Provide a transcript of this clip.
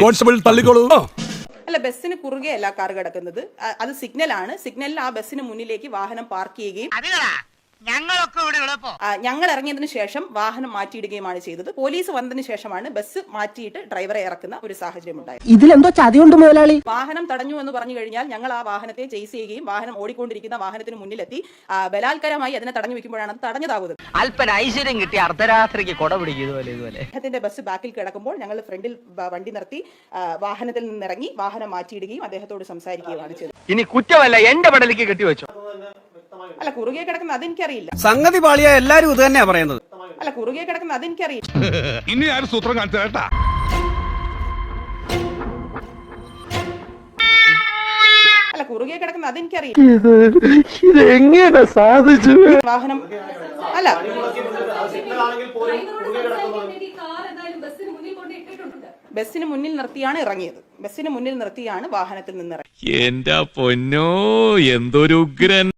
Constable തള്ളിക്കോളൂ. അല്ല ബസ്സിന് കുറുകെ അല്ല കാർ കിടക്കുന്നത്. അത് സിഗ്നലാണ്. സിഗ്നലിൽ ആ ബസ്സിന് മുന്നിലേക്ക് വാഹനം പാർക്ക് ചെയ്യുകയും ഞങ്ങളൊക്കെ ഇവിടെ ഉള്ളപ്പോ. ഞങ്ങൾ ഇറങ്ങിയതിന് ശേഷം വാഹനം മാറ്റിയിടുകയുമാണ് ചെയ്തത്. പോലീസ് വന്നതിന് ശേഷമാണ് ബസ് മാറ്റിയിട്ട് ഡ്രൈവറെ ഇറക്കുന്ന ഒരു സാഹചര്യം ഉണ്ടായത്. ഇതിലെന്തോ ചതിയുണ്ട് മുതലാളി. വാഹനം തടഞ്ഞു എന്ന് പറഞ്ഞു കഴിഞ്ഞാൽ ഞങ്ങൾ ആ വാഹനത്തെ ചേസ് ചെയ്യുകയും വാഹനം ഓടിക്കൊണ്ടിരിക്കുന്ന വാഹനത്തിന് മുന്നിലെത്തി. ബലാത്കരമായി അതിനെ തടഞ്ഞു വെക്കുമ്പോഴാണ് അത് തടഞ്ഞതാകുന്നത്. അല്പന ഐശ്വര്യം കിട്ടി. അർദ്ധരാത്രിക്ക് കൊട പിടിക്കും ഇതുപോലെ ഇതുപോലെ. അദ്ദേഹത്തിന്റെ ബസ് ബാക്കിൽ കിടക്കുമ്പോൾ ഞങ്ങൾ ഫ്രണ്ടിൽ വണ്ടി നിർത്തി വാഹനത്തിൽ നിന്നിറങ്ങി വാഹനം മാറ്റിയിടുകയും അദ്ദേഹത്തോട് സംസാരിക്കുകയുമാണ് ചെയ്തത്. ഇനി കുറ്റമല്ല എന്റെ പടലേക്ക് കെട്ടിവെച്ചോ? അല്ല കുറുകെ കിടക്കുന്ന അതെനിക്കറിയില്ല. സംഗതി പാളിയ എല്ലാരും ഇത് തന്നെയാ പറയുന്നത്. അല്ല കുറുകെ കിടക്കുന്ന അതെനിക്കറിയില്ല. ഇനി ആരും സൂത്രം കാണിച്ചു കേട്ടാ? അല്ല കുറുകെ കിടക്കുന്ന അതെനിക്കറിയില്ല. എങ്ങനെ സാധിച്ചു? വാഹനം അല്ല. ബസ്സിന് മുന്നിൽ നിർത്തിയാണ് ഇറങ്ങിയത്. ബസ്സിന് മുന്നിൽ നിർത്തിയാണ് വാഹനത്തിൽ നിന്ന് ഇറങ്ങിയത് എന്റെ പൊന്നോ എന്തൊരു ഉഗ്രൻ.